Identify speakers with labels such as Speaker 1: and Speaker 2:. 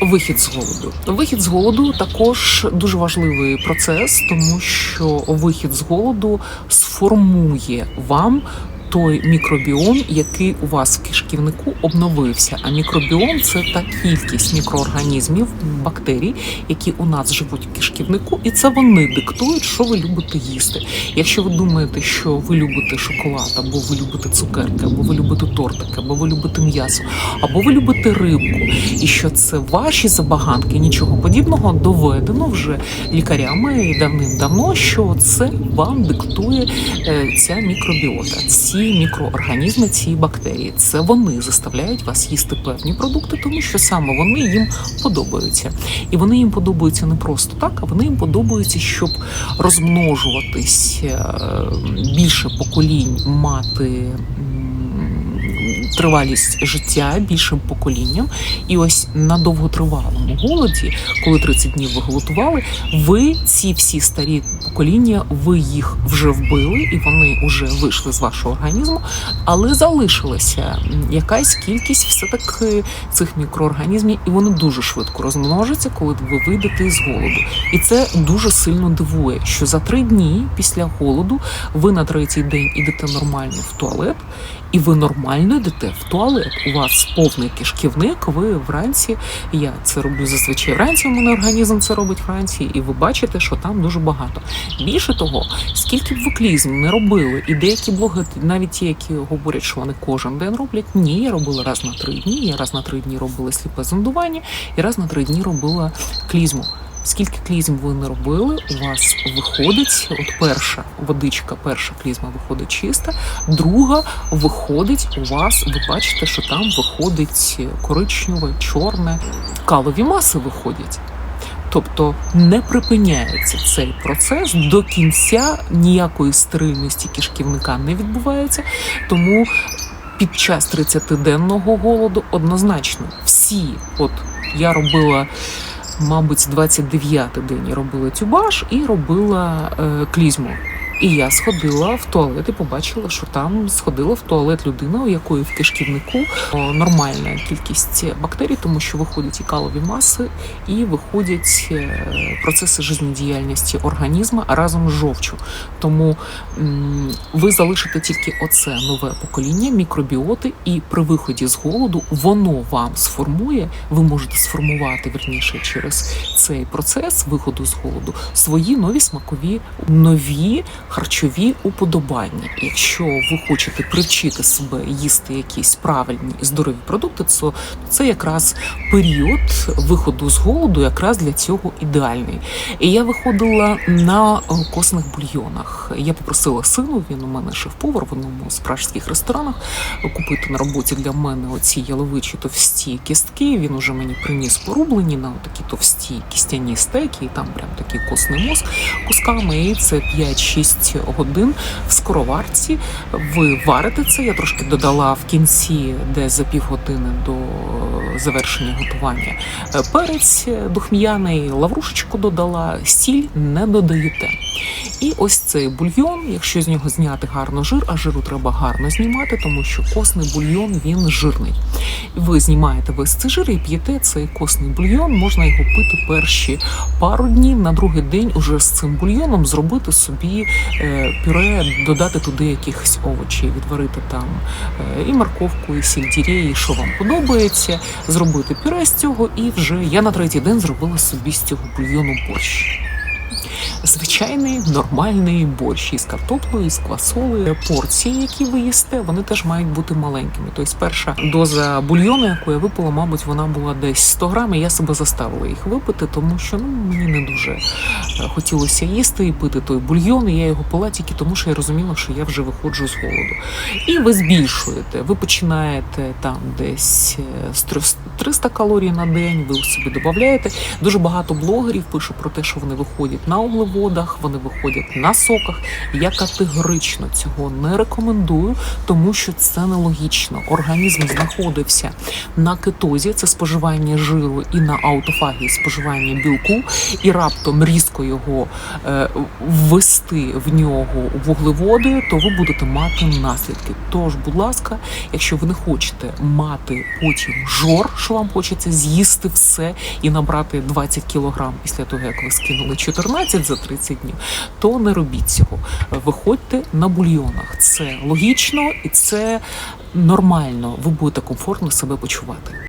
Speaker 1: Вихід з голоду. Вихід з голоду також дуже важливий процес, тому що вихід з голоду сформує вам той мікробіом, який у вас в кишківнику обновився. А мікробіом це та кількість мікроорганізмів, бактерій, які у нас живуть в кишківнику, і це вони диктують, що ви любите їсти. Якщо ви думаєте, що ви любите шоколад, або ви любите цукерки, або ви любите тортики, або ви любите м'ясо, або ви любите рибку, і що це ваші забаганки, нічого подібного доведено вже лікарями і давним-давно, що це вам диктує е, ця мікробіота, ці мікроорганізми, ці бактерії. Це вони заставляють вас їсти певні продукти, тому що саме вони їм подобаються. І вони їм подобаються не просто так, а вони їм подобаються, щоб розмножуватись е, більше поколінь, мати. Тривалість життя більшим поколінням, і ось на довготривалому голоді, коли 30 днів ви голодували, ви ці всі старі покоління, ви їх вже вбили, і вони вже вийшли з вашого організму, але залишилася якась кількість все-таки цих мікроорганізмів, і вони дуже швидко розмножаться, коли ви вийдете із голоду. І це дуже сильно дивує, що за три дні після голоду ви на третій день ідете нормально в туалет, і ви нормально йдете в туалет. У вас повний кишківник. Ви вранці, я це роблю зазвичай вранці. У мене організм це робить вранці, і ви бачите, що там дуже багато. Більше того, скільки б ви клізм не робили, і деякі блоги, навіть ті, які говорять, що вони кожен день роблять. Ні, я робила раз на три дні. Я раз на три дні робила сліпе зондування, і раз на три дні робила клізму. Скільки клізм ви не робили, у вас виходить, от перша водичка, перша клізма виходить чиста, друга виходить у вас, ви бачите, що там виходить коричневе, чорне, калові маси виходять. Тобто не припиняється цей процес до кінця ніякої стерильності кишківника не відбувається. Тому під час 30-денного голоду однозначно всі, от я робила. Мабуть, 29-й день я робила тюбаш і робила е, клізму. І я сходила в туалет і побачила, що там сходила в туалет людина, у якої в кишківнику нормальна кількість бактерій, тому що виходять і калові маси, і виходять е, процеси жизнедіяльності організму разом з жовчю. Тому ви залишите тільки оце нове покоління мікробіоти, і при виході з голоду воно вам сформує. Ви можете сформувати верніше через цей процес виходу з голоду свої нові смакові, нові харчові уподобання. Якщо ви хочете привчити себе їсти якісь правильні і здорові продукти, то це якраз період виходу з голоду, якраз для цього ідеальний. І я виходила на е, косних бульйонах. Я попросила сину, він у мене шеф-повар в одному з пражських ресторанах, купити на роботі для мене оці яловичі товсті кістки. Він уже мені приніс порублені на такі товсті кістяні стейки, і там прям такий косний мозк кусками. І це 5-6 годин в скороварці. Ви варите це. Я трошки додала в кінці, де за півгодини до завершення готування. Е, Перець духм'яний, лаврушечку додала, сіль не додаєте. І ось цей бульйон, якщо з нього зняти гарно жир, а жиру треба гарно знімати, тому що косний бульйон він жирний. Ви знімаєте весь цей жир і п'єте цей косний бульйон. Можна його пити перші пару днів. На другий день уже з цим бульйоном зробити собі е, пюре, додати туди якихось овочів, відварити там е, і морковку, і сельдерей, і що вам подобається, зробити пюре з цього, і вже я на третій день зробила собі з цього бульйону борщ. Звичайний нормальний борщ із картоплею, із квасолею. Порції, які ви їсте, вони теж мають бути маленькими. Тобто, перша доза бульйону, яку я випила, мабуть, вона була десь 100 грам, і я себе заставила їх випити, тому що ну мені не дуже е, хотілося їсти і пити той бульйон. І я його пила тільки тому, що я розуміла, що я вже виходжу з голоду. І ви збільшуєте. Ви починаєте там десь е, з 300 калорій на день. Ви собі додаєте. Дуже багато блогерів пише про те, що вони виходять на углеводах, вони виходять на соках. Я категорично цього не рекомендую, тому що це нелогічно. Організм знаходився на кетозі, це споживання жиру, і на аутофагії споживання білку, і раптом різко його е, ввести в нього вуглеводи, то ви будете мати наслідки. Тож, будь ласка, якщо ви не хочете мати потім жор, що вам хочеться з'їсти все і набрати 20 кілограм після того, як ви скинули 14 за 30 днів, то не робіть цього. Виходьте на бульйонах. Це логічно і це нормально. Ви будете комфортно себе почувати.